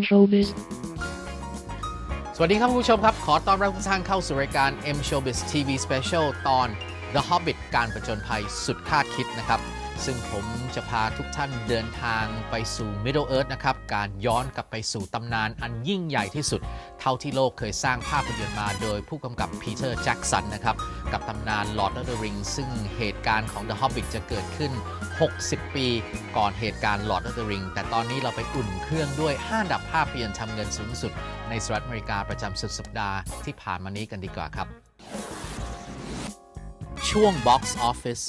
M Showbiz. สวัสดีครับผู้ชมครับ ขอต้อนรับทุกท่านเข้าสู่รายการ M Showbiz TV Special ตอน The Hobbit การประจนภัยสุดคาดคิดนะครับ ซึ่งผมจะพาทุกท่านเดินทางไปสู่ Middle Earth นะครับ การย้อนกลับไปสู่ตำนานอันยิ่งใหญ่ที่สุด เท่าที่โลกเคยสร้างภาพยนตร์มาโดยผู้กำกับปีเตอร์แจ็กสันนะครับ กับตำนาน Lord of the Rings ซึ่งเหตุการณ์ของ The Hobbit จะเกิดขึ้น 60 ปีก่อนเหตุการณ์ Lord of the Ring แต่ตอนนี้เราไปอุ่นเครื่องด้วย 5 ดับภาพยนตร์ทำเงินสูงสุด ในสหรัฐอเมริกาประจำสุดสัปดาห์ที่ผ่านมานี้กันดีกว่าครับ ช่วง Box Office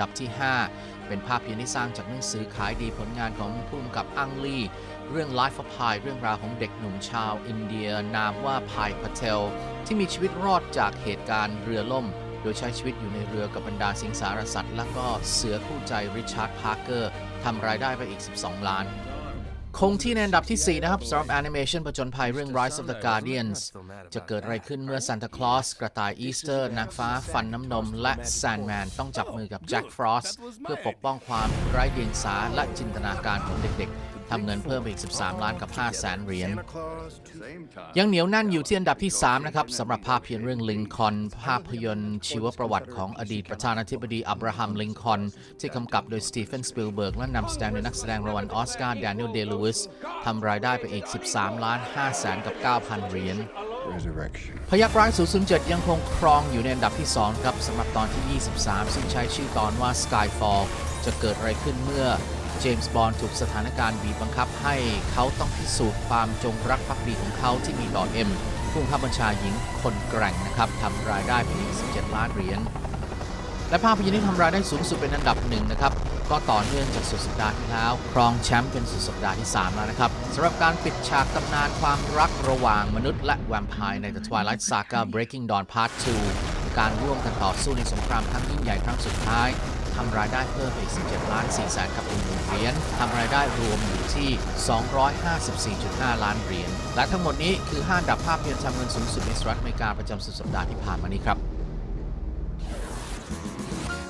ดับที่ 5 เป็นภาพยนตร์ที่สร้างจากหนังสือขายดีผลงานของผู้กำกับอังลีเรื่อง Life of Pi เรื่องราวของเด็กหนุ่มชาวอินเดีย นามว่าพายพาเทลที่มีชีวิตรอดจากเหตุการณ์เรือล่ม โดยใช้ชีวิตอยู่ในเรือกับบรรดาสิงสารสัตว์ และก็เสือคู่ใจริชาร์ดพาร์เกอร์ทำรายได้ไปอีก 12 ล้าน คงที่ในอันดับที่ 4 นะครับสำหรับแอนิเมชันผจญภัยเรื่อง Rise of the Guardians จะเกิดอะไรขึ้นเมื่อซานตาคลอสกระต่ายอีสเตอร์นางฟ้า ฟันน้ำนม และแซนแมนต้องจับมือกับแจ็คฟรอสเพื่อปกป้องความไร้เดียงสาและจินตนาการของเด็กๆ ทำเงินเพิ่มไปอีก 13 ล้านกับ5แสนเหรียญ ยังเหนียวแน่นอยู่ที่อันดับที่ 3 นะครับสำหรับภาพยนตร์เรื่องลิงคอนภาพยนตร์ชีวประวัติของอดีตประธานาธิบดีอับราฮัมลิงคอนที่กำกับโดยสตีเฟนสปิลเบิร์กและนำแสดงโดยนักแสดงรางวัลออสการ์แดเนียลเดลูวิสทำรายได้ไปอีก 13 ล้าน5แสนกับ 9,000 เหรียญ Resurrection. พยักร้าย 007 ยังคงครองอยู่ในอันดับที่ 2 ครับสำหรับตอนที่ 23 ซึ่งใช้ชื่อตอนว่า Skyfall จะเกิดอะไรขึ้นเมื่อเจมส์บอนด์ถูกสถานการณ์บีบบังคับให้เขาต้องพิสูจน์ความจงรักภักดีของเขาที่มีต่อเอ็มผู้บังคับบัญชาหญิงคนแกร่งนะครับทำรายได้ไปอีก17 ล้านเหรียญ และภาพยนตร์ที่ทำรายได้สูงสุดเป็นอันดับหนึ่งนะครับ ก็ต่อเนื่องจากสุดสัปดาห์ที่แล้ว ครองแชมป์เป็นสุดสัปดาห์ที่ 3 แล้วนะครับสำหรับการปิดฉากตำนานความรักระหว่างมนุษย์และแวมไพร์ใน The Twilight Saga Breaking Dawn Part 2 การร่วมกันต่อสู้ในสงครามครั้งยิ่งใหญ่ครั้งสุดท้าย ทำรายได้เพิ่มไปอีก 17 ล้าน4แสนกับ1 0เหรียญทำรายได้รวมอยู่ที่ 254.5 ล้านเหรียญ และทั้งหมดนี้คือ 5 ดับภาพยนตร์ทำเงินสูงสุดในสหรัฐอเมริกาประจำสุดสัปดาห์ที่ผ่านมานี้ครับ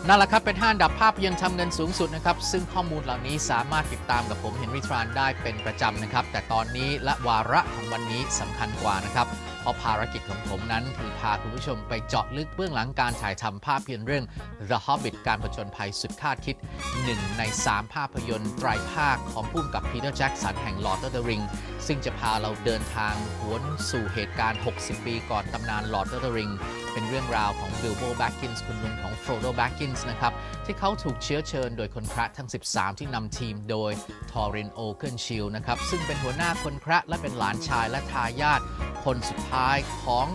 นั่นแหละครับ เป็นห้าดับภาพยนตร์ทำเงินสูงสุดนะครับ ซึ่งข้อมูลเหล่านี้สามารถติดตามกับผมเฮนรี่ทรานได้เป็นประจำนะครับ แต่ตอนนี้และวาระของวันนี้สำคัญกว่านะครับ ราะภารกิจของผมนั้นคือพาคุณผู้ชมไปเจาะลึกเบื้องหลังการถ่ายทำภาพยนตร์เรื่อง The Hobbit การผจญภัยสุดคาดคิด1ใน 3 ภาพยนตร์ไตรภาคของผู้กำกับพีเตอร์แจ็กสันแห่ง Lord of the Ring ซึ่งจะพาเราเดินทางหวนสู่เหตุการณ์ 60 ปีก่อนตำนาน Lord of the Ring เป็นเรื่องราวของ Bilbo Baggins คุณลุงของ Frodo Baggins นะครับ ที่เขาถูกเชื้อเชิญโดยคนแคระทั้ง 13 ที่นำทีมโดย Thorin Oakenshield นะครับ ซึ่งเป็นหัวหน้าคนแคระและเป็นหลานชายและทายาทคนสุดท้ายของ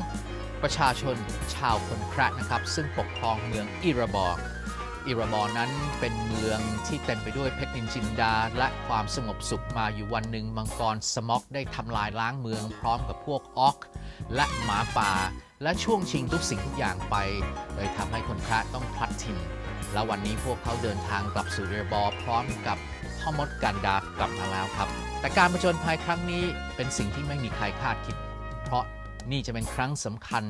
ประชาชนชาวคนแคระนะครับ ซึ่งปกครองเมืองอิระบอร์อิราบอร์นั้นเป็นเมืองที่เต็มไปด้วยเพชรนินจินดา และความสงบสุขมาอยู่วันหนึ่งมังกรสม็อกได้ทำลายล้างเมืองพร้อมกับพวกออก และหมาป่า และช่วงชิงทุกสิ่งทุกอย่างไป เลยทำให้คนแคระต้องพลัดถิ่นและวันนี้พวกเขาเดินทางกลับสู่เรบอร์พร้อมกับพ่อมดกันดา กลับมาแล้วครับ แต่การผจญภัยครั้งนี้เป็นสิ่งที่ไม่มีใครคาดคิด เพราะนี่จะเป็นครั้งสำคัญ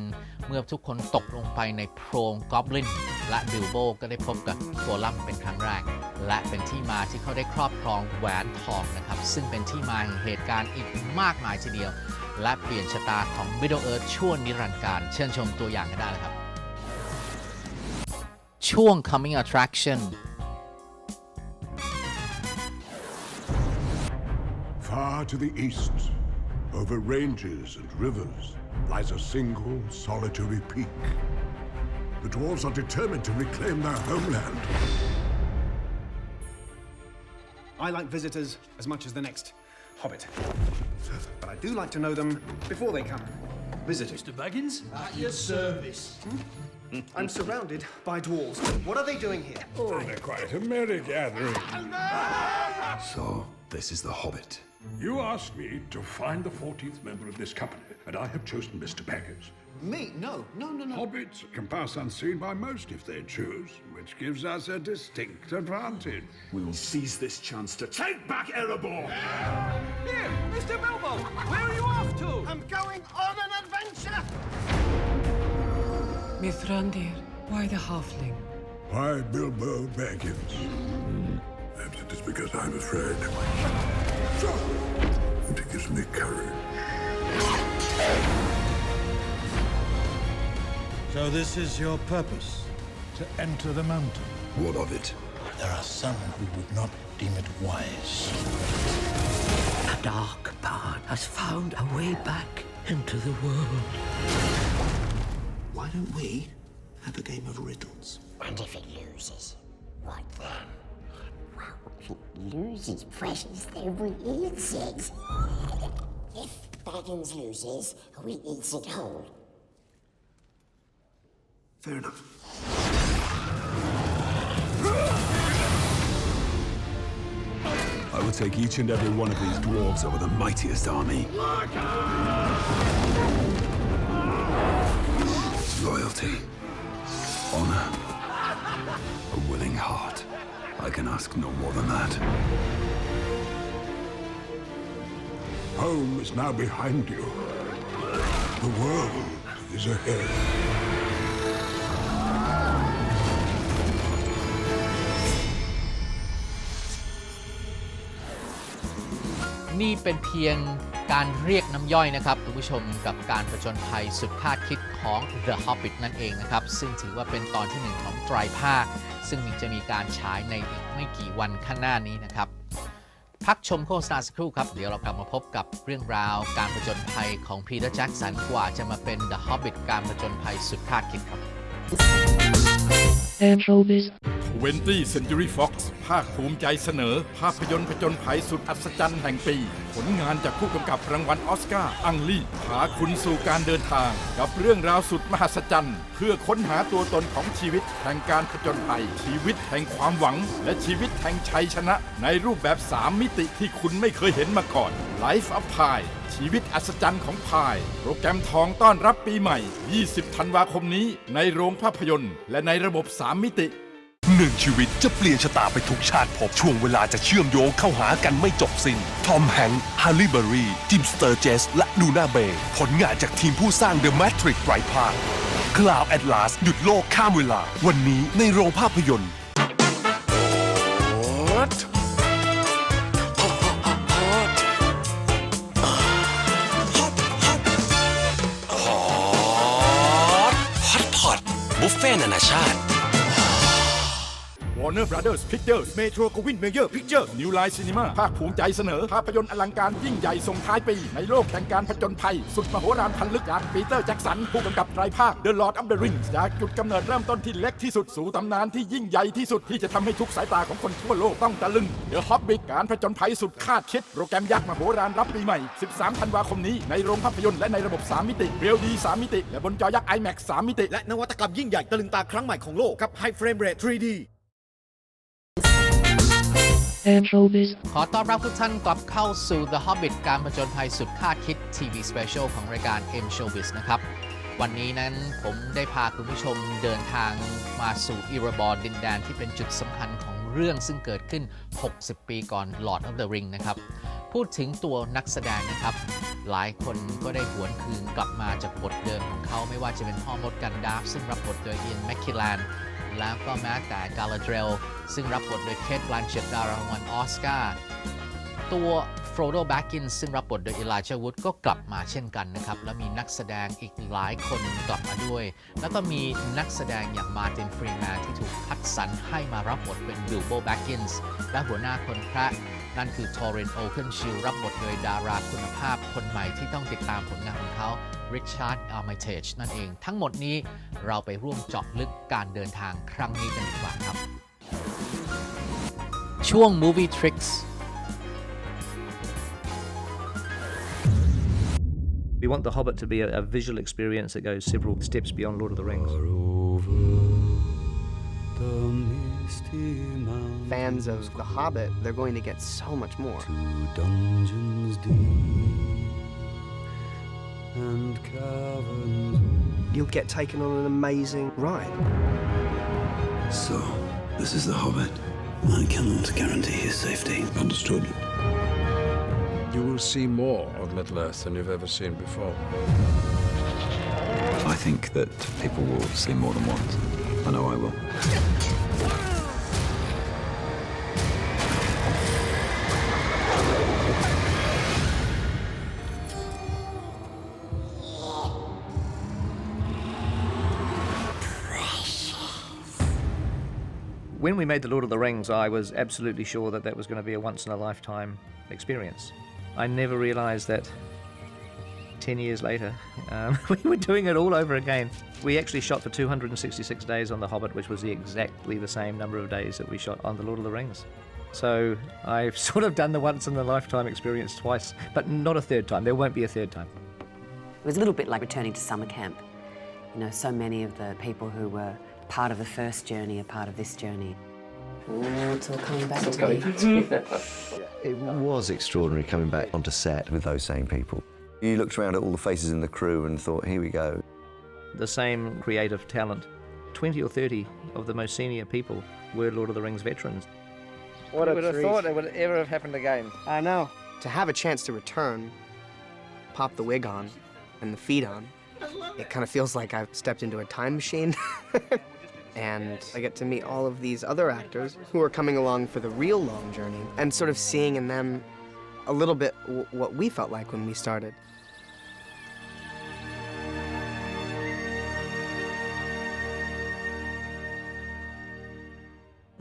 เมื่อทุกคนตกลงไปในโพรงกอบลินและบิลโบก็ได้พบกับโกลัมเป็นครั้งแรก และเป็นที่มาที่เขาได้ครอบครองแหวนทองนะครับ ซึ่งเป็นที่มาแห่งเหตุการณ์อีกมากมายทีเดียว และเปลี่ยนชะตาของ Middle Earth ชั่วนิรันดร์การ เชิญชมตัวอย่างกันได้เลยครับ ช่วง coming attraction Far to the east, over ranges and rivers, lies a single solitary peak. The dwarves are determined to reclaim their homeland. I like visitors as much as the next hobbit. But I do like to know them before they come. Visitors. Mr. Baggins? At your service. Hmm? I'm surrounded by dwarves. What are they doing here? Oh, they're quite a merry gathering. So, this is the Hobbit. You asked me to find the 14th member of this company, and I have chosen Mr. Baggins. Me? No, no, no, no. Hobbits can pass unseen by most if they choose, which gives us a distinct advantage. We will seize this chance to Take back Erebor! Here, Mr. Bilbo! Where are you off to? I'm going on an adventure! Mithrandir, why the halfling? Why Bilbo Baggins? A Perhaps it is because I'm afraid. And it gives me courage. So this is your purpose, to enter the mountain. What of it? There are some who would not deem it wise. A dark power has found a way back into the world. Why don't we have a game of riddles? And if it loses, what then? Well, if it loses precious, then we eat it. if Baggins loses, we eat it whole. Fair enough. I will take each and every one of these dwarves over the mightiest army. Loyalty, honor, a willing heart. I can ask no more than that. Home is now behind you. The world is ahead. นี่เป็นเพียงการเรียกน้ำย่อยนะครับ คุณผู้ชมกับการผจญภัยสุดคาดคิดของ The Hobbit นั่นเองนะครับ ซึ่งถือว่าเป็นตอนที่หนึ่งของไตรภาค ซึ่งมีจะมีการฉายในอีกไม่กี่วันข้างหน้านี้นะครับ พักชมโฆษณาสักครู่ครับ เดี๋ยวเรากลับมาพบกับเรื่องราวการผจญภัยของพีเตอร์แจ็กสันกว่าจะมาเป็น The Hobbit การผจญภัยสุดคาดคิดครับ 20 Century Fox ภาคภูมิใจเสนอ ภาพยนตร์ผจญภัยสุดอัศจรรย์แห่งปี ผลงานจากผู้กำกับรางวัลออสการ์อังลี่พาคุณสู่การเดินทาง กับเรื่องราวสุดมหัศจรรย์เพื่อค้นหาตัวตนของชีวิตแห่งการผจญภัย ชีวิตแห่งความหวัง และชีวิตแห่งชัยชนะ ในรูปแบบ 3 มิติที่คุณไม่เคยเห็นมาก่อน Life of Pi ชีวิตอัศจรรย์ของพาย โปรแกรมทองต้อนรับปีใหม่ 20 ธันวาคมนี้ ในโรงภาพยนตร์ และในระบบ 3 มิติ หนึ่งชีวิตจะเปลี่ยนชะตาไปทุกชาติภพช่วงเวลาจะเชื่อมโยงเข้าหากันไม่จบสิน้น ทอมแฮงค์ฮาร์ลีเบอรีจิมสเตอร์เจส และลูนาเบย์ผลงานจากทีมผู้สร้าง The Matrix ไตรภาคคลาวแอดลาสหยุดโลกข้ามเวลา วันนี้ในโรงภาพยนตร์ บุฟเฟ่นานาชาติ Warner Brothers Pictures Metro Goldwyn Mayer Pictures New Line Cinema ภาคภูมิใจเสนอ ภาพยนตร์อลังการยิ่งใหญ่ส่งท้ายปี ในโลกแห่งการผจญภัย สุดมโหฬารพันลึกจากปีเตอร์แจ็กสัน ผู้กำกับไตรภาค The Lord of the Rings จากจุดกำเนิดเริ่มต้นที่เล็กที่สุดสู่ตำนานที่ยิ่งใหญ่ที่สุดที่จะทำให้ทุกสายตาของคนทั่วโลกต้องตะลึง The Hobbit การผจญภัยสุดคาดคิด โปรแกรมยักษ์มโหฬารรับปีใหม่ 13 ธันวาคมนี้ในโรงภาพยนตร์และในระบบ 3 มิติเรียลดี3มิติและบนจอยักษ์ IMAX 3มิติและนวัตกรรมยิ่งใหญ่ตะลึงตาครั้งใหม่ของโลกกับ High Frame Rate 3D ขอต้อนรับทุกท่านกลับเข้าสู่ The Hobbit การผจญภัยสุดคาดคิด TV Special ของรายการ M Showbiz นะครับ วันนี้นั้นผมได้พาคุณผู้ชมเดินทางมาสู่อิรบอร์ดินแดนที่เป็นจุดสำคัญของเรื่องซึ่งเกิดขึ้น 60 ปีก่อน Lord of the Ring นะครับ พูดถึงตัวนักแสดงนะครับ หลายคนก็ได้หวนคืนกลับมาจากบทเดิมของเขาไม่ว่าจะเป็นพ่อมดกันดาฟซึ่งรับบทโดยเอียนแมคคิลแลน แล้วก็แม้แต่กาลาเดรลซึ่งรับบทโดยเคทบลันเชตดารางวัลออสการ์ตัวโฟโดแบ็กกินซึ่งรับบทโดยอิล j จ h วูดก็กลับมาเช่นกันนะครับ แล้วมีนักแสดงอีกหลายคนกลับมาด้วย แล้วก็มีนักแสดงอย่างมาร์ตินฟรีแมนที่ถูกคัดสรรให้มารับบทเป็นบิลโบแบ็กกินส์และหัวหน้าคนพระ นั่นคือทอรินโอเคนชิลรับบทโดยดาราคุณภาพคนใหม่ที่ต้องติดตามผลงานของเขาริชาร์ดอาร์มเทจนั่นเอง ทั้งหมดนี้เราไปร่วมเจาะลึกการเดินทางครั้งนี้กันดีกว่าครับ ช่วง Movie Tricks We want The Hobbit to be a, a visual experience that goes several steps beyond Lord of the Rings. Fans of The Hobbit, they're going to get so much more. You'll get taken on an amazing ride. So, this is the Hobbit. I cannot guarantee his safety. Understood. You will see more of Middle Earth than you've ever seen before. I think that people will see more than once. I know I will. when we made The Lord of the Rings, I was absolutely sure that that was going to be a once in a lifetime experience. I never realised that 10 years later, um, we were doing it all over again. We actually shot for 266 days on The Hobbit, which was the exactly the same number of days that we shot on The Lord of the Rings. So I've sort of done the once in a lifetime experience twice, but not a third time. There won't be a third time. It was a little bit like returning to summer camp. You know, so many of the people who were part of the first journey are part of this journey. Oh, it's all coming back to me. It was extraordinary coming back onto set with those same people. You looked around at all the faces in the crew and thought, here we go. The same creative talent. 20 or 30 of the most senior people were Lord of the Rings veterans. What Who a would have treat. thought it would ever have happened again? I know. To have a chance to return, pop the wig on, and the feet on, it kind of feels like I've stepped into a time machine. and I get to meet all of these other actors who are coming along for the real long journey and sort of seeing in them a little bit w- what we felt like when we started.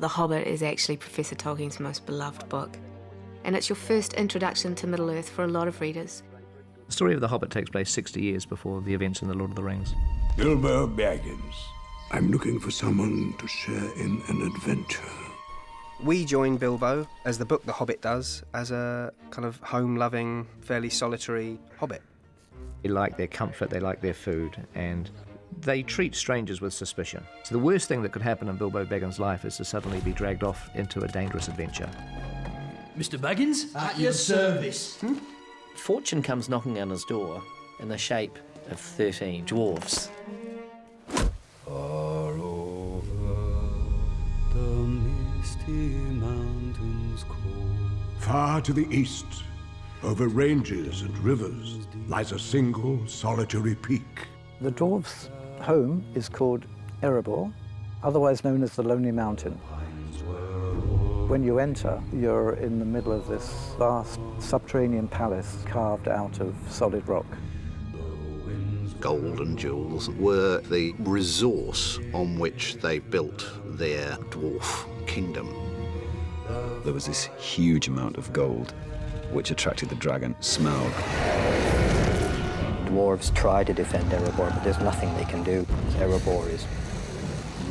The Hobbit is actually Professor Tolkien's most beloved book, and it's your first introduction to Middle Earth for a lot of readers. The story of The Hobbit takes place 60 years before the events in The Lord of the Rings. Bilbo Baggins. I'm looking for someone to share in an adventure. We join Bilbo, as the book The Hobbit does, as a kind of home loving, fairly solitary hobbit. They like their comfort, they like their food, and they treat strangers with suspicion. So the worst thing that could happen in Bilbo Baggins' life is to suddenly be dragged off into a dangerous adventure. Mr. Baggins? At your service. Hmm? Fortune comes knocking on his door in the shape of 13 dwarfs. Far over the misty mountains cold. Far to the east, over ranges and rivers, lies a single solitary peak. The dwarf's home is called Erebor, otherwise known as the Lonely Mountain. When you enter, you're in the middle of this vast subterranean palace carved out of solid rock. Gold and jewels were the resource on which they built their dwarf kingdom. There was this huge amount of gold, which attracted the dragon Smaug. Dwarves try to defend Erebor, but there's nothing they can do. Erebor is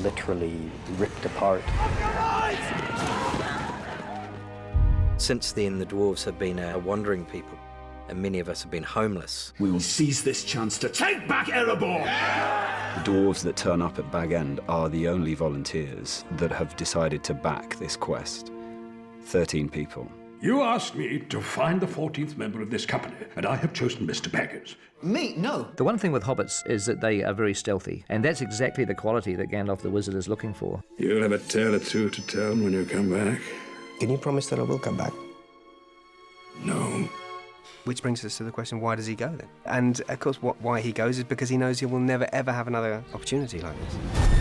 literally ripped apart. Since then, the dwarves have been a wandering people, and many of us have been homeless. We will seize this chance to take back Erebor! The dwarves that turn up at Bag End are the only volunteers that have decided to back this quest. 13 people. You asked me to find the 14th member of this company, and I have chosen Mr. Baggins. Me? No. The one thing with hobbits is that they are very stealthy, and that's exactly the quality that Gandalf the Wizard is looking for. You'll have a tale or two to tell when you come back. Can you promise that I will come back? No. Which brings us to the question why does he go then? And of course, what, why he goes is because he knows he will never ever have another opportunity like this.